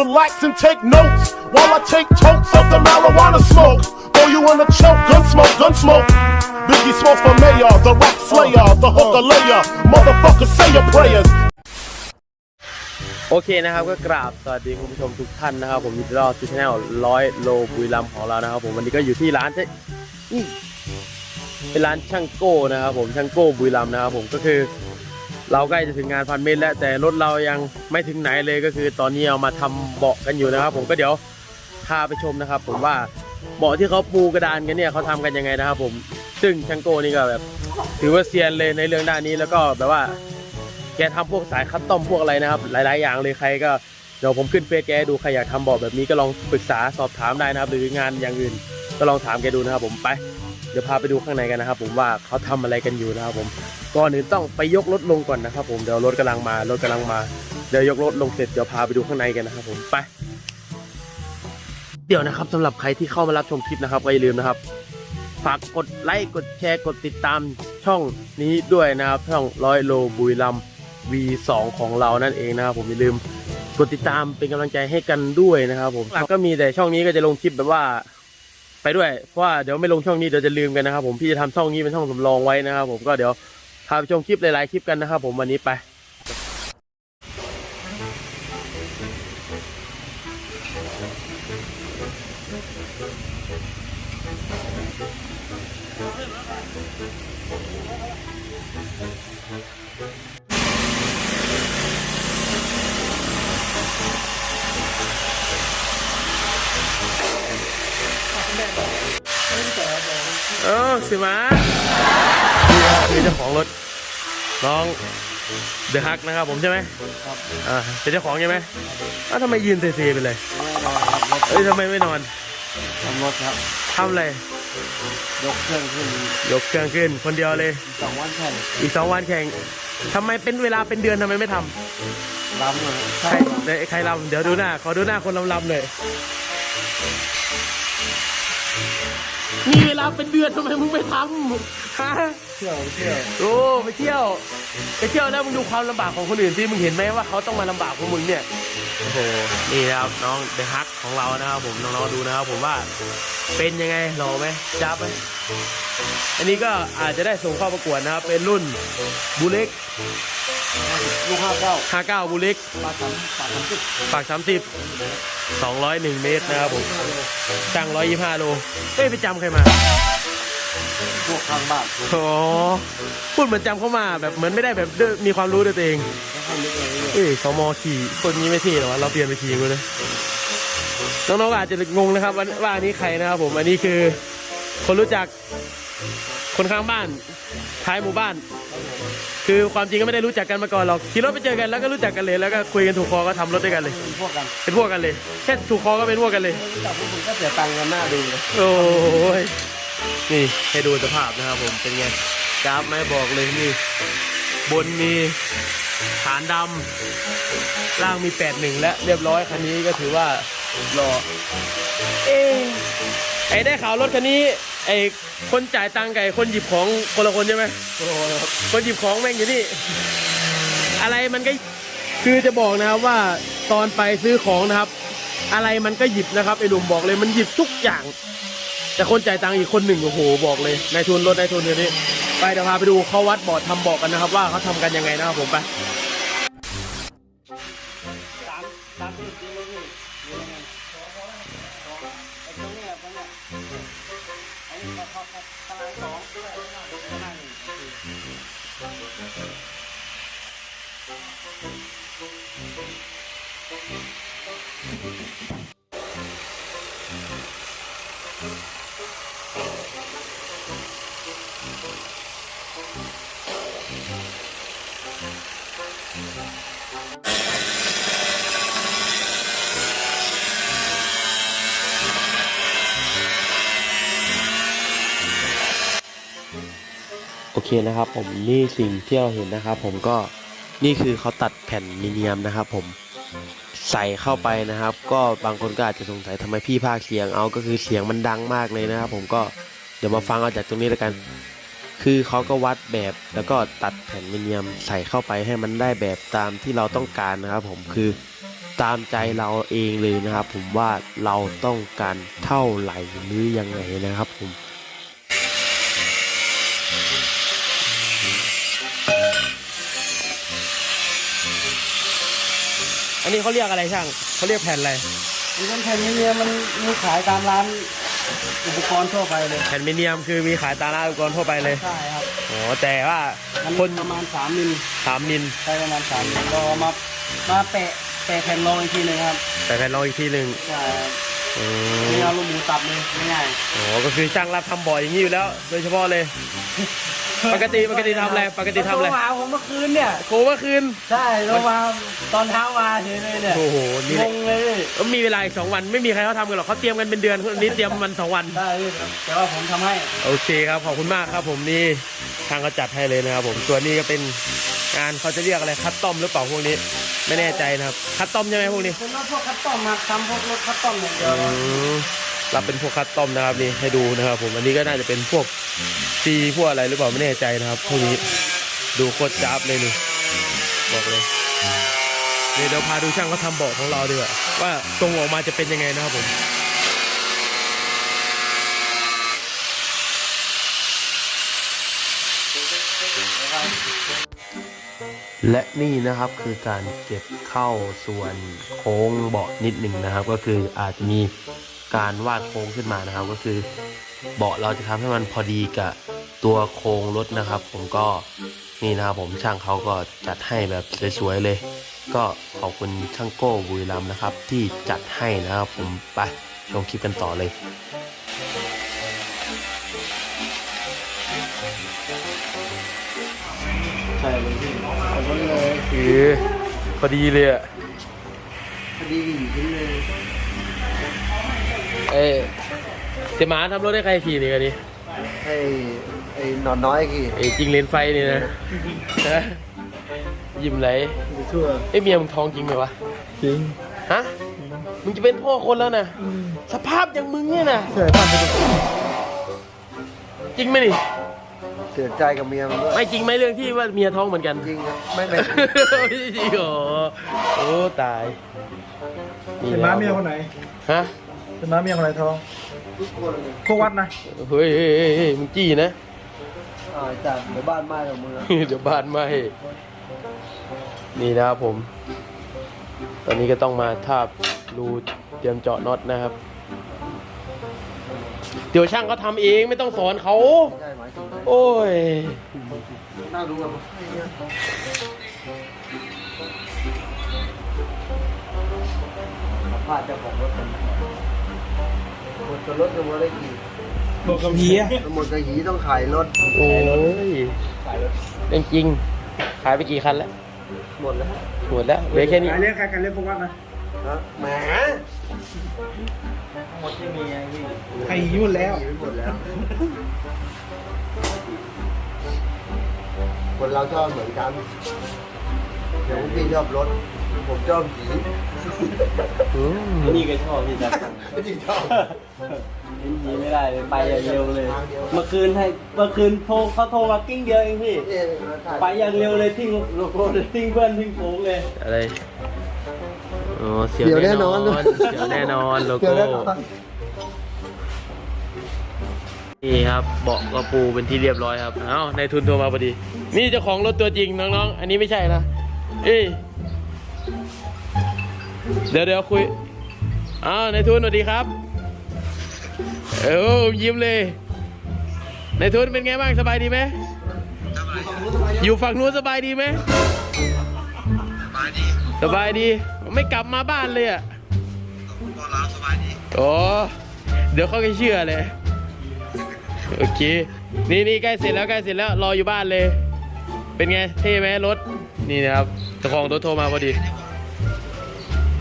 Relax and take notes while I take totes of the marijuana smoke. Throw you in a choke, gun smoke, gun smoke. Biggie Smalls for mayor, the rap slayer, the hooker layer. Motherfucker, say your prayers. โอเคนะครับก็กราบสวัสดีคุณผู้ชมทุกท่านนะครับ ผมยินดีต้อนรับสู่ช anel ร้อยโลบุรีรัมย์ของเรานะครับ ผมวันนี้ก็อยู่ที่ร้านเจ๊นี่เป็นร้านช่างโก้นะครับ ผมช่างโก้บุรีรัมย์นะครับผมก็คือ เราใกล้จะถึงงานพันเมตรแล้วแต่รถเรายังไม่ถึงไหนเลยก็คือ ตอนนี้เอามาทำเบาะกันอยู่นะครับ ผมก็เดี๋ยวพาไปชมนะครับ ผมว่าเบาะที่เขาปูกระดานกันเนี่ยเขาทำกันยังไงนะครับ ผมซึ่งช่างโก้นี่ก็แบบ ถือว่าเซียนเลยในเรื่องด้านนี้แล้วก็แบบว่าแกทำพวกสายคัสตอมพวกอะไรนะครับ หลาย ๆ อย่างเลยใครก็เดี๋ยวผมขึ้นเฟซแกดูใครอยากทำบอร์ดแบบนี้ก็ลองปรึกษาสอบถามได้นะครับ หรืองานอย่างอื่นก็ลองถามแกดูนะครับ ผมไป เดี๋ยวพาไปดูข้างในกันนะครับ ผมว่าเขาทำอะไรกันอยู่นะครับผม ก่อนอื่นต้องไปยกรถลงก่อนนะครับ ผมเดี๋ยวรถกำลังมารถกำลังมาเดี๋ยวยกรถลงเสร็จเดี๋ยวพาไปดูข้างในกันนะครับ ผมไป เดี๋ยวนะครับสำหรับใครที่เข้ามารับชมคลิปนะครับก็อย่าลืมนะครับฝากกดไลค์กดแชร์กดติดตามช่องนี้ด้วยนะครับช่องร้อยโลบุรีรัมย์ V2 ของเรานั่นเองนะครับผมอย่าลืมกดติดตามเป็นกำลังใจให้กันด้วยนะครับผมหลักก็มีแต่ช่องนี้ก็จะลงคลิปแบบว่า ไปด้วยเพราะว่าเดี๋ยวไม่ลงช่องนี้เดี๋ยวจะลืมกันนะครับ ผมพี่จะทำช่องนี้เป็นช่องสำรองไว้นะครับ ผมก็เดี๋ยว พาไปชมคลิปหลายๆคลิปกันนะครับผมวันนี้ไปเออสิมานี่ครับคือเจ้าของรถ น้องเดอะฮักนะครับผมใช่ไหมครับอ่าเป็นเจ้าของใช่ไหมอ้าวทำไมยืนเซๆไปเลยไม่นอนครับรถเอ้ยทำไมไม่นอนทำรถครับทำอะไรยกเครื่องขึ้นยกเครื่องขึ้นคนเดียวเลยสองวันแข่งอีกสองวันแข่งทำไมเป็นเวลาเป็นเดือนทำไมไม่ทำล้ำนะใครไหนใครลำเดี๋ยวดูหน้าขอดูหน้าคนลำลำๆหน่อยมีเวลาเป็นเดือนทำไมมึงไม่ทำฮะ เที่ยวเที่ยวโอ้ไปเที่ยว ไปเที่ยวแล้วมึงดูความลำบากของคนอื่นที่มึงเห็นไหมว่าเขาต้องมาลำบากของมึงเนี่ยโอ้โหนี่นะครับน้องเดอะฮักของเรานะครับผมน้องๆดูนะครับผมว่าเป็นยังไงหล่อไหมจับไหมอันนี้ก็อาจจะได้ส่งเข้าประกวดนะครับเป็นรุ่นบูเล็กลูกห้าเก้า59บูเล็กปลาสามปลาสามสิบปาก30 201เมตรนะครับผมจ้าง125โลเอ้ยไปจำใครมา พวกข้างบ้านอ๋อพูดเหมือนจำเขามาแบบเหมือนไม่ได้แบบด้วยมีความรู้ด้วยตัวเองไม่ให้ลึกเลยเอ้ยสมอขี่คนนี้ไม่เท่หรอวะเราเปลี่ยนไปขี่กูเลยน้องๆอาจจะงงนะครับว่าว่าอันนี้ใครนะครับผมอันนี้คือ คนรู้จัก คนข้างบ้าน ท้ายหมู่บ้าน คือความจริงก็ไม่ได้รู้จักกันมาก่อนหรอกขี่รถไปเจอกันแล้วก็รู้จักกันเลยแล้วก็คุยกันถูกคอก็ทำรถด้วยกันเลย เป็นพวกกันเป็นพวกกันเลยแค่ถูกคอก็เป็นพวกกันเลย รู้จักพวกมึงก็เสียตังค์กันหน้าดูเลยโอ้ย นี่ให้ดูสภาพนะครับผมเป็นไงกราฟไม่บอกเลยนี่บนมีฐานดำล่างมีแปดหนึ่งและเรียบร้อยคันนี้ก็ถือว่ารอเอ๊ไอ้ได้ข่าวรถคันนี้ไอ้คนจ่ายตังค์ไอ้คนหยิบของคนละคนใช่ไหมโอ้โหครับคนหยิบของแม่งอยู่นี่ อะไรมันก็คือจะบอกนะครับว่าตอนไปซื้อของนะครับ อะไรมันก็หยิบนะครับไอ้หนุ่มบอกเลยมันหยิบทุกอย่าง แต่คนจ่ายตังค์อีกคนหนึ่งโอ้โหบอกเลยนายทุนรถนายทุนเดี๋ยวนี้ไปเดี๋ยวพาไปดูเขาวัดบอร์ดทำบอกกันนะครับ ว่าเขาทำกันยังไงนะครับผมไป เคนะครับผมนี่สิ่งที่เราเห็นนะครับ ผมก็นี่คือเขาตัดแผ่นมิเนียมนะครับ ผมใส่เข้าไปนะครับ ก็บางคนก็อาจจะสงสัยทำไมพี่ภาคเสียงเอาก็คือเสียงมันดังมากเลยนะครับ ผมก็เดี๋ยวมาฟังเอาจากตรงนี้แล้วกัน คือเขาก็วัดแบบแล้วก็ตัดแผ่นมิเนียมใส่เข้าไปให้มันได้แบบตามที่เราต้องการนะครับ ผมคือตามใจเราเองเลยนะครับ ผมว่าเราต้องการเท่าไหร่หรือยังไงนะครับ ผม นนี้เขาเรียกอะไรช่างเขาเรียกแผ่นอะไรมีคนแผ่นนี้เนี่ยมันมีขายตามร้านอุปกรณ์ทั่วไปเลยแผ่นมิเนียมคือมีขายตามร้านอุปกรณ์ทั่วไปเลยใช่ครับโอ้แต่ว่ามันคนประมาณ3มิลสามมิลใช้ประมาณ3มิลเราเอามามาแปะแปะแผ่นรองอีกทีหนึงครับแต่แผ่นรองอีกทีหนึ่งใช่ครับอืนี่มเอาลูกหมูตับเลยง่ายโอ้ก็คือช่างรับทำบ่อยอย่างนี้อยู่แล้ว โดยเฉพาะเลย ปกติปกติทำอะไรปกติทำอะไรโทรมาผมเมื่อคืนเนี่ยโคเมื่อคืน ใช่โทรมาตอนเช้ามาเฉยเลยเนี่ยโอ้โหนี่งงเลยก็มีเวลาอีกสองวันไม่มีใครเขาทำกันหรอกเขาเตรียมกันเป็นเดือนคนนี้เตรียมมันสองวัน ได้พี่แต่ว่าผมทำให้ โอเคครับขอบคุณมากครับผมนี่ทางเขาจัดให้เลยนะครับผมส่วนนี้ก็เป็นงานเขาจะเรียกอะไรคัสตอมหรือเปล่าพวกนี้ ไม่แน่ใจนะครับคัสตอมใช่ไหมพวกนี้เป็นรถพวกคัสตอมมาทำพวกรถคัสตอมอย่างเดียวอืมรับเป็นพวกคัสตอมนะครับนี่ให้ดูนะครับผมอันนี้ก็น่าจะเป็นพวก ซีพวกอะไรหรือเปล่าไม่แน่ใจนะครับพวกนี้ดูโคตรจับเลยนี่บอกเลยเดี๋ยวพาดูช่างเขาทำเบาะของเราดีกว่าว่าตรงออกมาจะเป็นยังไงนะครับผมและนี่นะครับคือการเก็บเข้าส่วนโค้งเบาะนิดหนึ่งนะครับ ก็คืออาจจะมีการวาดโค้งขึ้นมานะครับ ก็คือ เบาะเราจะทำให้มันพอดีกับตัวโค้งรถนะครับ ผมก็นี่นะครับผมช่างเขาก็จัดให้แบบสวยๆเลย ก็ขอบคุณช่างโก้บุรีรัมย์นะครับ ที่จัดให้นะครับผมไปชมคลิปกันต่อเลยใช่เลยพี่เอารถเลยคือพอดีเลยอะพอดีอยู่ที่เลยเอ้ยเสียหมาทำรถให้ใครขี่นี่กันนี่ไอ้ไอ้นอนน้อยกี่ไอ้จริงเลนไฟนี่นะฮะยิ้มไหลชั่วไอ้ยเมียมึงท้องจริงไหมวะจริงฮะมึงจะเป็นพ่อคนแล้วนะสภาพอย่างมึงเนี่ยนะเสียความเป็นจริงไหมนี่เสียใจกับเมียมันด้วยไม่จริงไหมเรื่องที่ว่าเมียท้องเหมือนกันจริงครับไม่ไม่ไม่จริงเหรอโอ้ตายเป็นม้าเมียคนไหนฮะเป็นม้าเมียคนไหนท้อง ทุกคนเลยพวกวัดนะเฮ้ยเฮ้ยเฮ้ยเฮ้ยมึงจี้นะ อ่าจากเดี๋ยวบ้านไหม้กับมือเดี๋ยวบ้านไหมนี่นะครับผม ตอนนี้ก็ต้องมาทาบรูเตรียมเจาะน็อตนะครับ เดี๋ยวช่างเขาทำเองไม่ต้องสอนเขา ใช่ไหมายถึงไหมโอ้ย น่ารู้กับพลาดเจ้าของรถกันหม ดกับรถกับรถได้กี่บอกกับเฮียหมดกับหีต้องขายรถโอ้ยขายรถเป็นจริง ขายไปกี่คันแล้ว หมดแล้วหมดแล้วเหลือแค่นี้ใครเรียกใครใครเรียกพวกวัดนะฮะแหมหมดที่มีไงพี่ใครยุ่นแล้วหีไปหมดแล้ว คนเราชอบเหมือนกันเดี๋ยวพี่ชอบรถ ผมชอบหีอืมนี่ก็ชอบที่จะจริงชอบเห็นยีไม่ได้เลยไปอย่างเร็วเลย เมื่อคืนให้เมื่อคืนโทรเขาโทรมากิ้งเดียวเองพี่เนี่ยมาถ่ายไปอย่างเร็วเลยทิ้งโลโก้เลยทิ้งเพื่อนทิ้งฝูงเลย อะไรอ๋อเสียวแน่นอนเสียวแน่นอนโลเดี๋ยวโก้แน่นอนนี่ครับเบาะกระปูเป็นที่เรียบร้อยครับ เอ้าในายทุนโทรมาพอดี นี่เจ้าของรถตัวจริงน้องๆ อันนี้ไม่ใช่นะ เอ้ย เดี๋ยวเดี๋ยวคุยอ้าวนายทุนสวัสดีครับเออยิ้มเลยนายทุนเป็นไงบ้างสบายดีไหมอยู่ฝั่งนู้นสบายดีไหมสบายดีไม่กลับมาบ้านเลยอะโอ้เดี๋ยวเขาก็เชื่อเลยโอเค นี่นี่ใกล้เสร็จแล้วใกล้เสร็จแล้วรออยู่บ้านเลย เป็นไงเท่ไหมรถ นี่นะครับเจ้าของรถโทรมาพอดี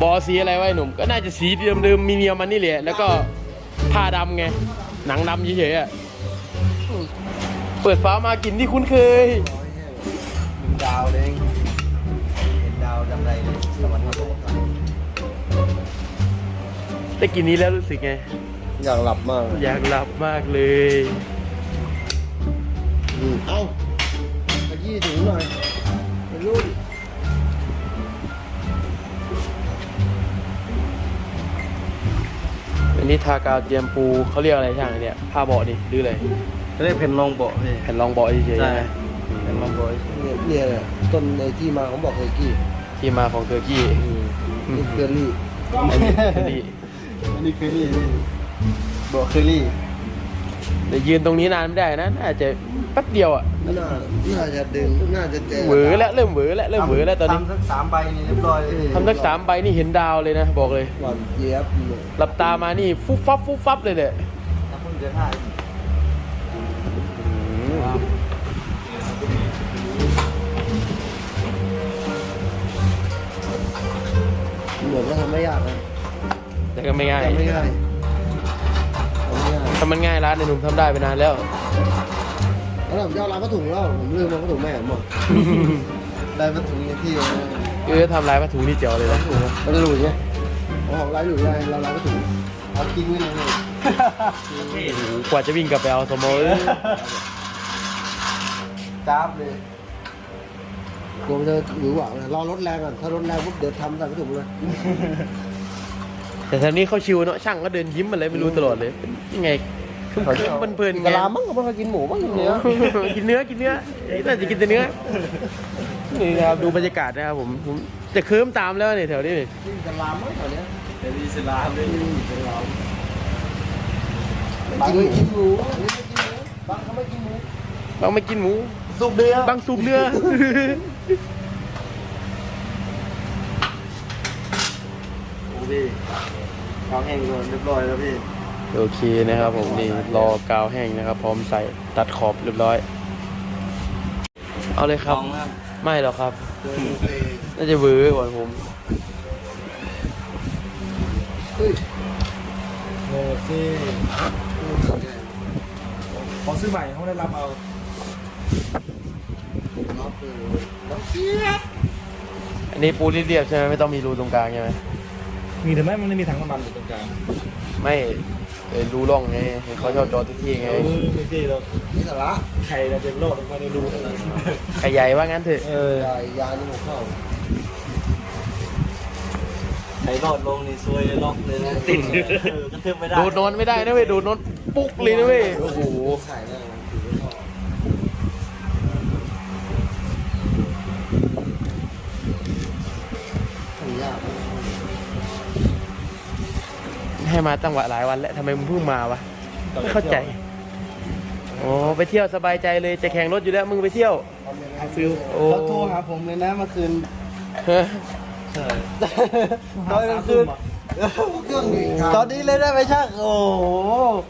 บอสีอะไรไวะไอ้หนุ่ม ก็น่าจะสีเดิมๆมีเนียมมันนี่แหละแล้วก็ผ้าดำไง หนังดำเฉยๆอะเปิดฟ้ามากินที่คุ้นเคย มึงดาวเลยเห็นดาวดำไรเลยสวัสดีครับได้กินนี้แล้วรู้สึกไง อยากหลับมากอยากหลับมากเลยเอ้าขยี้ถึงหน่อยเป็นรุ่น อันนี้ทากาวเจียมปูเขาเรียกอะไรช่างอันเนี่ยผ้าเบาะนี่หรืออะไรเรียกเพนรองเบาะพี่แผ่นรองเบาะเฉยๆใช่ใช่ไหมเพนรองเบาะเนี่ยเนี่ยแหละต้นในที่มาของบอกเคยกี้ที่มาของเทอร์กี้นี่เคอรี่อันนี้อันนี้อันนี้เคอรี่พี่เบาะเคอรี่ แต่ยืนตรงนี้นานไม่ได้นะน่าจะแป๊บเดียวอะน่าน่าจะดึงน่าจะเจอเหวอแล้วเริ่มเหวอแล้วเริ่มเหวอแล้วตอนนี้ทำสักสามใบนี่เรียบร้อยเลยทำสักสามใบนี่เห็นดาวเลยนะบอกเลยหวานเจี๊ยบเลยหลับตามานี่ฟุบฟับฟุบฟับเลยเนี่ยถ้าเพิ่งจะถ่ายเหมือนก็ทำไม่ยากนะแต่ก็ไม่ง่ายทำไม่ง่าย ทำไม่ง่ายถ้ามันง่ายร้านในหนุ่มทำได้ไปนานแล้ว แล้วผมจะเอาล้างผ้าถุงแล้วผมลืมเอาผ้าถุงแม่ผมหมดได้มาถึงในที่แล้วนะเออทำลายผ้าถุงนี่เจ๋วเลยนะมันจะหลุดไงเอาของร้านหลุดได้เราล้างผ้าถุงเอาทิ้งไว้เลย กว่าจะวิ่งกลับไปเอาสมอเออจ้าบเลยกลัวมันจะหรือหวังนะรอรถแรงก่อนถ้ารถแรงปุ๊บเดี๋ยวทำใส่ผ้าถุงเลย แต่ทางนี้เขาชิวเนาะช่างก็เดินยิ้มอะไรไม่รู้ตลอดเลยเป็นยังไงคึมๆเพลินๆกะไงลามั้งก็มันก็กินหมูบ้างกินเนื้อกินเนื้อกินเนื้อน่าจะกินแต่เนื้อนี่นะครับดูบรรยากาศนะครับผมผมจะเคิมตามแล้วเนี่ยแถวนี้นี่กะลามั้งแถวเนี้ยเดี๋ยวมีสลามเลยไม่กินหมูอันนี้ไม่กินหมูบางเขาไม่กินหมูบางไม่กินหมูสุกเนื้อบางสูบเนื้อพี่ ท้อแห้งก่อนเรียบร้อยแล้วพี่โอเคนะครับผมนี่รอกาวแห้งนะครับ พร้อมใส่ตัดขอบเรียบร้อย เอาเลยครับ ไม่หรอกครับ น่าจะเวอร์กว่าผมเฮ้ยโอ้ซีขอซื้อใหม่เขาได้รับเอาอันนี้ปูเรียบๆใช่ไหมไม่ต้องมีรูตรงกลางใช่ไหม มีแต่ไม่มันไม่มีถังน้ำมันอยู่ตรงกลางไม่เออรูร่องไงเห็นเขาชอบจอดทุกที่ไงเออไม่ใช่เรานี่สาระไข่เราเต็มโลกไม่ได้รู้นะขยายว่างั้นเถอะเออยายยานี่ผมเข้าไอ้รอดลงนี่ซวยเลยล็อกเลยนะติดเออกระเทือบไม่ได้โดดนอนไม่ได้นะเว้ยโดดนอนปุ๊กเลยนะเว้ยโอ้โห ขายได้ถือไม่เข้าทำยาก ให้มาตั้งหวะหลายวันแล้วทำไมมึงเพิ่งมาวะไม่เข้าใจโอ้ไปเที่ยวสบายใจเลยจะแข่งรถอยู่แล้วมึงไปเที่ยวเอาฟิลโอ้ เขาโทรหาผมเลยนะเมื่อคืนฮะใช่ตอนกลางคืนเครื่องหนึ่งคตรัอบนนี้เลยได้ไหมช่างโอ้โห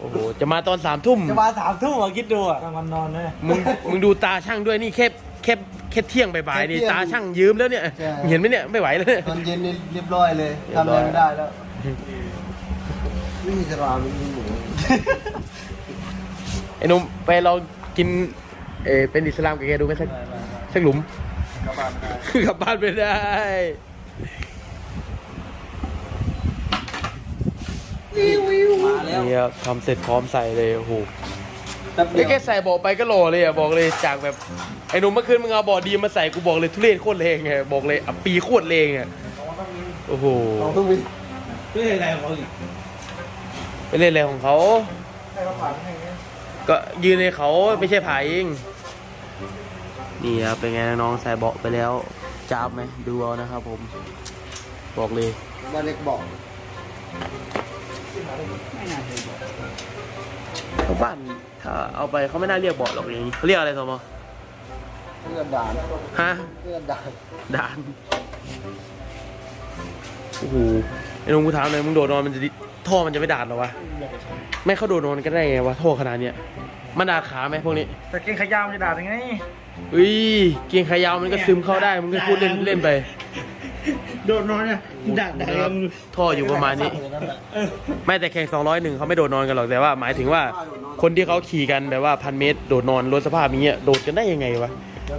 โอ้โหจะมาตอนสามทุ่ม จะมาสามทุ่มอะคิดดูอะ กลางวันนอนนะมึงมึงดูตาช่างด้วยนี่แค่แค่แค่เที่ยงบ่ายๆนี่แค่เที่ยงตาช่างยืมแล้วเนี่ย ใช่ เห็นไหมเนี่ยไม่ไหวแล้วเนี่ย ตอนเย็นนี่เรียบร้อยเลยทำอะไรไม่ได้แล้ว ไม่มีสรามไม่มีหมูไอ้หนุ่มไปลองกินเออเป็นอิสลามกับแกดูไหมสักสักหลุมกลับบ้านไม่ได้มาแล้วนี่ครับทำเสร็จพร้อมใส่เลยโอ้โหแป๊บเดีไอ้ยวแค่ใส่เบาะไปก็หล่อเลยอะบอกเลยจากแบบไอ้หนุ่มเมื่อคืนมึงเอาเบาะดีมาใส่กูบอกเลยทุเรศโคตรเลงไงบอกเลยอะปีโคตรเลงอะโอ้โห เอาเครื่องบินไม่ใช่อะไรของเขาอีกไป เล่นอะไรของเขาให้เขาผ่านให้เนี่ยก็ยืนในเขาไม่ใช่ผายเองนี่ครับเป็นไงน้องๆใส่เบาะไปแล้วจ้าบไหมดูเอานะครับผม บอกเลยมาเล็กบอกชาวบ้านถ้าเอาไปเขาไม่น่าเรียกเบาะหรอกอย่างนี้เขาเรียกอะไรสมอเพื่อนด่านฮะเพื่อนด่านด่านโอ้โหไอ้นุ่มกูถามหน่อยมึงโดดนอนมันจะดิ ท่อมันจะไม่ด่านเหรอวะ ไม่เขาโดดนอนกันได้ไงวะท่อขนาดเนี้ย มันด่าขาไหมพวกนี้แต่เก่งขยาวมันจะด่ายังไงอุ้ยเกียงขายาวมันก็ซึมเข้าได้มึงก็พูดเล่นเล่นไปโดดนอนเนี่ยด่าด่านะครับท่ออยู่ประมาณนี้ ไม่แต่แข่ง201เขาไม่โดดนอนกันหรอกแต่ว่า หมายถึงว่าคนที่เขาขี่กันแบบว่าพันเมตร โดดนอนรถสภาพอย่างเงี้ยโดดกันได้ยังไงวะ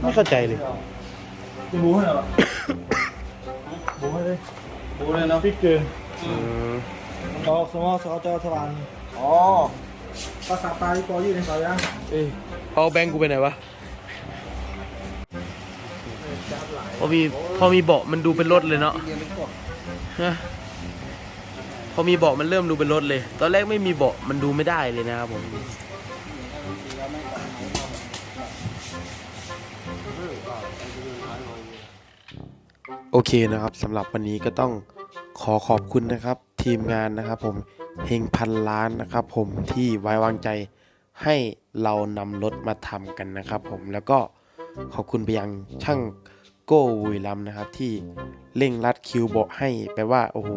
ไม่เข้าใจเลย จะบูให้เหรอบูให้เลยบูเลยเนาะพริกเกลืออืม ออกสมอสอจอสวรรค์อ๋อภาษาตาที่ปออยู่ในสายยังเอ้ยเอาแบงค์กูไปไหนวะพอมีพอมีเบาะมันดูเป็นรถเลยเนาะเรียนไม่พวกฮะพอมีเบาะมันเริ่มดูเป็นรถเลย ตอนแรกไม่มีเบาะมันดูไม่ได้เลยนะครับผมโอเคนะครับสำหรับวันนี้ก็ต้องขอขอบคุณนะครับ ทีมงานนะครับผมเฮงพันล้านนะครับผมที่ไว้วางใจให้เรานำรถมาทำกันนะครับผมแล้วก็ขอบคุณไปยังช่างโก้วุยลำนะครับ ที่เร่งรัดคิวเบาะให้แปลว่าโอ้โห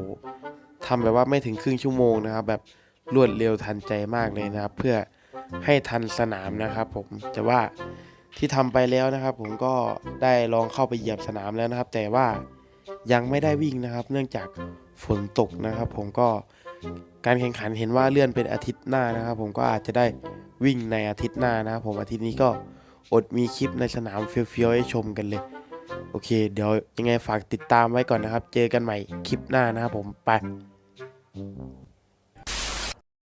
ทำแบบว่าไม่ถึงครึ่งชั่วโมงนะครับ แบบรวดเร็วทันใจมากเลยนะครับ เพื่อให้ทันสนามนะครับ ผมจะว่าที่ทำไปแล้วนะครับ ผมก็ได้ลองเข้าไปเหยียบสนามแล้วนะครับ แต่ว่ายังไม่ได้วิ่งนะครับ เนื่องจาก ฝนตกนะครับ ผมก็การแข่งขันเห็นว่าเลื่อนเป็นอาทิตย์หน้านะครับ ผมก็อาจจะได้วิ่งในอาทิตย์หน้านะครับ ผมอาทิตย์นี้ก็อดมีคลิปในสนามเฟี้ยวๆให้ชมกันเลย โอเค เดี๋ยวยังไงฝากติดตามไว้ก่อนนะครับ เจอกันใหม่คลิปหน้านะครับผมไป